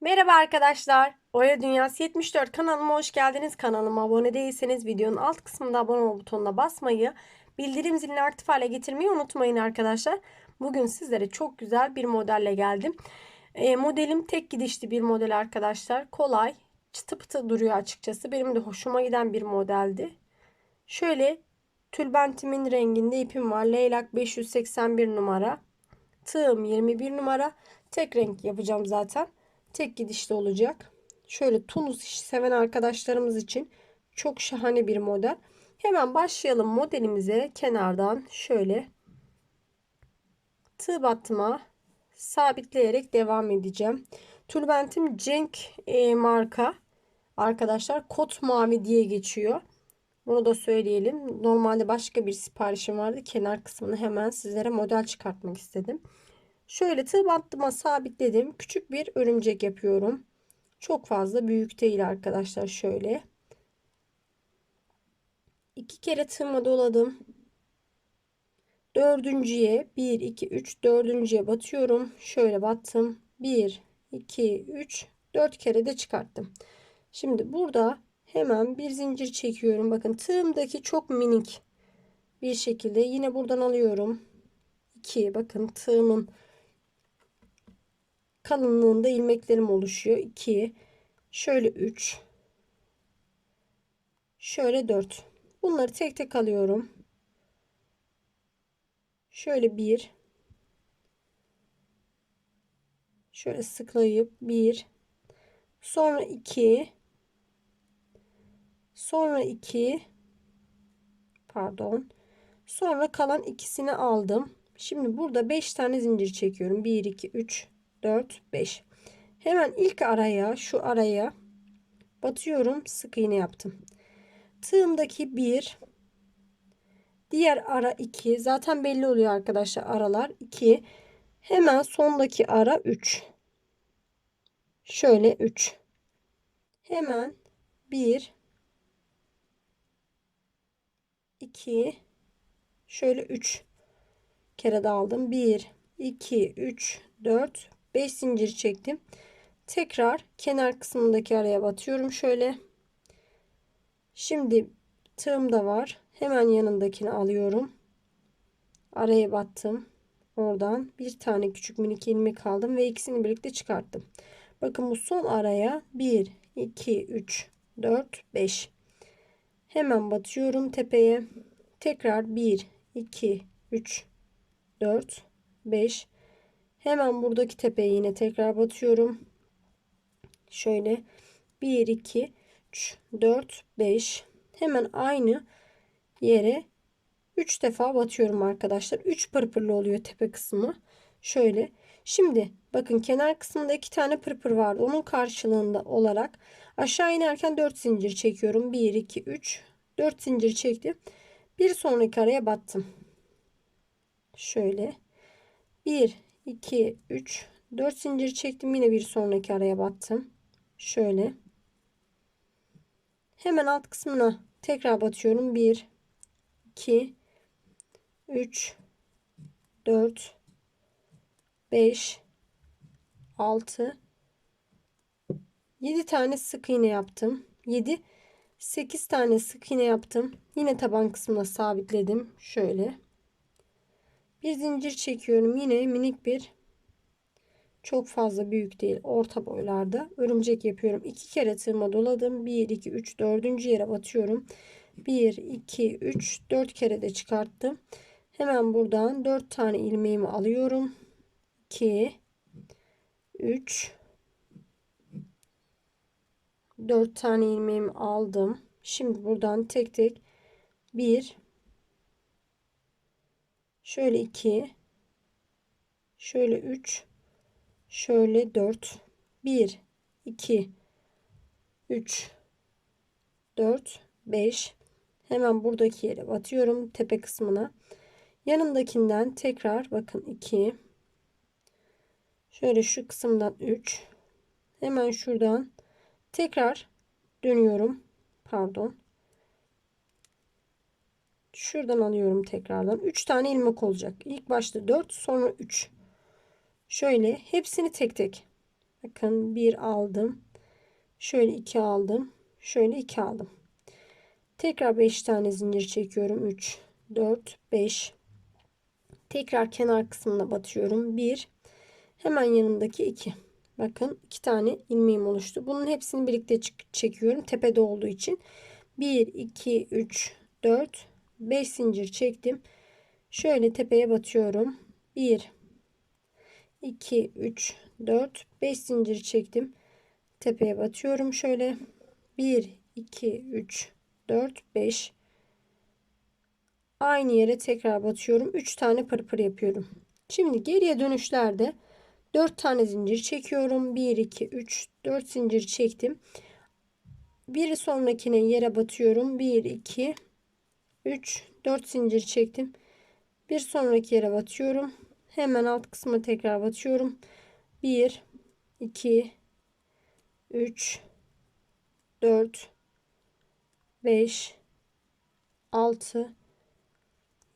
Merhaba arkadaşlar. Oya Dünyası 74 kanalıma hoş geldiniz. Kanalıma abone değilseniz videonun alt kısmında abone ol butonuna basmayı, bildirim zilini aktif hale getirmeyi unutmayın arkadaşlar. Bugün sizlere çok güzel bir modelle geldim. E, modelim tek gidişli bir model arkadaşlar. Kolay, çıtı pıtı duruyor açıkçası. Benim de hoşuma giden bir modeldi. Şöyle tülbentimin renginde ipim var. Leylak 581 numara. Tığım 21 numara. Tek renk yapacağım zaten tek gidişli olacak. Şöyle tunus işi seven arkadaşlarımız için çok şahane bir model. Hemen başlayalım modelimize kenardan şöyle tığ battıma sabitleyerek devam edeceğim. Tülbentim Cenk e, marka arkadaşlar kot mavi diye geçiyor. Bunu da söyleyelim. Normalde başka bir siparişim vardı. Kenar kısmını hemen sizlere model çıkartmak istedim. Şöyle tığ battıma sabitledim. Küçük bir örümcek yapıyorum. Çok fazla büyük değil arkadaşlar. Şöyle. iki kere tığıma doladım. Dördüncüye 1, 2, 3, dördüncüye batıyorum. Şöyle battım. 1, 2, 3, 4 kere de çıkarttım. Şimdi burada hemen bir zincir çekiyorum. Bakın tığımdaki çok minik bir şekilde yine buradan alıyorum. 2 bakın tığımın kalınlığında ilmeklerim oluşuyor. 2 şöyle 3 şöyle 4 bunları tek tek alıyorum. Şöyle 1 şöyle sıklayıp 1 sonra 2 sonra 2 pardon sonra kalan ikisini aldım. Şimdi burada 5 tane zincir çekiyorum. 1 2 3 4, 5. Hemen ilk araya şu araya batıyorum. Sık iğne yaptım. Tığımdaki 1 diğer ara 2 zaten belli oluyor arkadaşlar aralar 2 hemen sondaki ara 3 şöyle 3 hemen 1 2 şöyle 3 kere de aldım 1 2 3 4 5 zincir çektim. Tekrar kenar kısmındaki araya batıyorum şöyle. Şimdi tığım da var. Hemen yanındakini alıyorum. Araya battım. Oradan bir tane küçük minik ilmek aldım ve ikisini birlikte çıkarttım. Bakın bu son araya 1, 2, 3, 4, 5. Hemen batıyorum tepeye. Tekrar 1, 2, 3, 4, 5. Hemen buradaki tepeye yine tekrar batıyorum. Şöyle 1 2 3 4 5 hemen aynı yere 3 defa batıyorum arkadaşlar. 3 pırpırlı oluyor tepe kısmı. Şöyle. Şimdi bakın kenar kısmında 2 tane pırpır vardı. Onun karşılığında olarak aşağı inerken 4 zincir çekiyorum. 1 2 3 4 zincir çektim. Bir sonraki araya battım. Şöyle. 1 2 3 4 zincir çektim. Yine bir sonraki araya battım. Şöyle. Hemen alt kısmına tekrar batıyorum. 1 2 3 4 5 6 7 tane sık iğne yaptım. 7 8 tane sık iğne yaptım. Yine taban kısmına sabitledim. Şöyle bir zincir çekiyorum. Yine minik bir çok fazla büyük değil orta boylarda örümcek yapıyorum. iki kere tığıma doladım. 1 2 3 dördüncü yere batıyorum. 1 2 3 4 kere de çıkarttım. Hemen buradan 4 tane ilmeğimi alıyorum. 2 3 4 tane ilmeğimi aldım. Şimdi buradan tek tek 1 Şöyle 2. Şöyle 3. Şöyle 4. 1, 2, 3, 4, 5. Hemen buradaki yere batıyorum tepe kısmına. Yanındakinden tekrar bakın 2. Şöyle şu kısımdan 3. Hemen şuradan tekrar dönüyorum. Pardon. Şuradan alıyorum tekrardan. 3 tane ilmek olacak. İlk başta 4 sonra 3. Şöyle hepsini tek tek Bakın bir aldım. Şöyle iki aldım. Şöyle iki aldım. Tekrar 5 tane zincir çekiyorum. 3, 4, 5. Tekrar kenar kısmına batıyorum. 1. Hemen yanındaki 2. Bakın 2 tane ilmeğim oluştu. Bunun hepsini birlikte çekiyorum. Tepede olduğu için. 1, 2, 3, 4, 5 zincir çektim. Şöyle tepeye batıyorum. 1, 2, 3, 4, 5 zincir çektim. Tepeye batıyorum. Şöyle 1, 2, 3, 4, 5. Aynı yere tekrar batıyorum. 3 tane pırpır yapıyorum. Şimdi geriye dönüşlerde 4 tane zincir çekiyorum. 1, 2, 3, 4 zincir çektim. Bir sonrakine yere batıyorum. 1, 2, 3, 4 zincir çektim. Bir sonraki yere batıyorum. Hemen alt kısma tekrar batıyorum. 1, 2, 3, 4, 5, 6,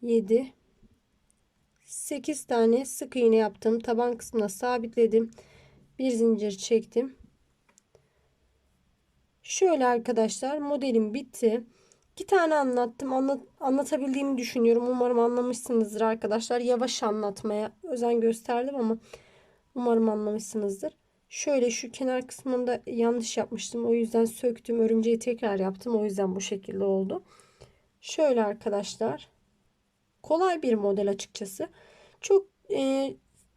7, 8 tane sık iğne yaptım. Taban kısmına sabitledim. Bir zincir çektim. Şöyle arkadaşlar modelim bitti. İki tane anlattım. Anlat, anlatabildiğimi düşünüyorum. Umarım anlamışsınızdır arkadaşlar. Yavaş anlatmaya özen gösterdim ama umarım anlamışsınızdır. Şöyle şu kenar kısmında yanlış yapmıştım. O yüzden söktüm. Örümceği tekrar yaptım. O yüzden bu şekilde oldu. Şöyle arkadaşlar. Kolay bir model açıkçası. Çok e,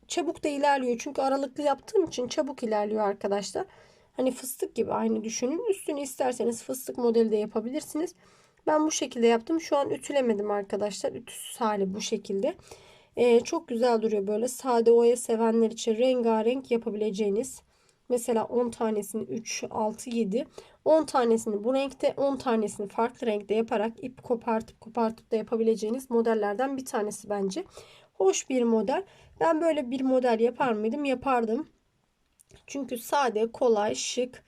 çabuk da ilerliyor. Çünkü aralıklı yaptığım için çabuk ilerliyor arkadaşlar. Hani fıstık gibi aynı düşünün. Üstünü isterseniz fıstık modeli de yapabilirsiniz. Ben bu şekilde yaptım. Şu an ütülemedim arkadaşlar. Ütüsüz hali bu şekilde. Ee, çok güzel duruyor böyle. Sade oya sevenler için rengarenk yapabileceğiniz. Mesela 10 tanesini 3, 6, 7. 10 tanesini bu renkte 10 tanesini farklı renkte yaparak ip kopartıp kopartıp da yapabileceğiniz modellerden bir tanesi bence. Hoş bir model. Ben böyle bir model yapar mıydım? Yapardım. Çünkü sade, kolay, şık.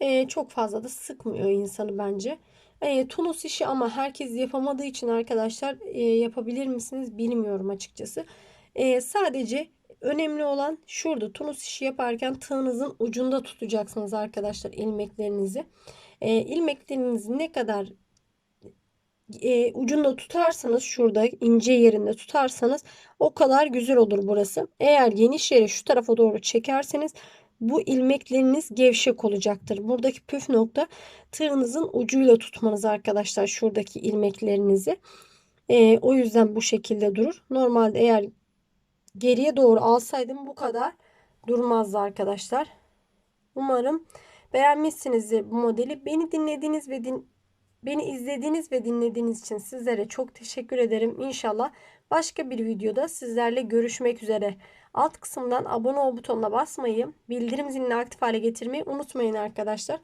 Ee, çok fazla da sıkmıyor insanı bence. E, tunus işi ama herkes yapamadığı için arkadaşlar e, yapabilir misiniz bilmiyorum açıkçası. E, sadece önemli olan şurada tunus işi yaparken tığınızın ucunda tutacaksınız arkadaşlar ilmeklerinizi. E, ilmeklerinizi ne kadar e, ucunda tutarsanız şurada ince yerinde tutarsanız o kadar güzel olur burası. Eğer geniş yere şu tarafa doğru çekerseniz bu ilmekleriniz gevşek olacaktır. Buradaki püf nokta tığınızın ucuyla tutmanız arkadaşlar şuradaki ilmeklerinizi. Ee, o yüzden bu şekilde durur. Normalde eğer geriye doğru alsaydım bu kadar durmazdı arkadaşlar. Umarım beğenmişsinizdir bu modeli. Beni dinlediğiniz ve din Beni izlediğiniz ve dinlediğiniz için sizlere çok teşekkür ederim. İnşallah başka bir videoda sizlerle görüşmek üzere. Alt kısımdan abone ol butonuna basmayı, bildirim zilini aktif hale getirmeyi unutmayın arkadaşlar.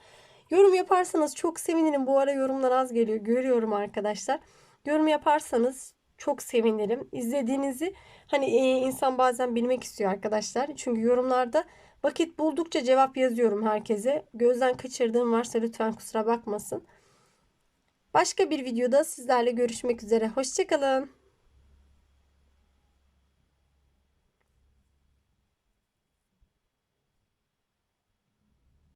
Yorum yaparsanız çok sevinirim. Bu ara yorumlar az geliyor. Görüyorum arkadaşlar. Yorum yaparsanız çok sevinirim. İzlediğinizi hani e, insan bazen bilmek istiyor arkadaşlar. Çünkü yorumlarda vakit buldukça cevap yazıyorum herkese. Gözden kaçırdığım varsa lütfen kusura bakmasın. Başka bir videoda sizlerle görüşmek üzere. Hoşçakalın.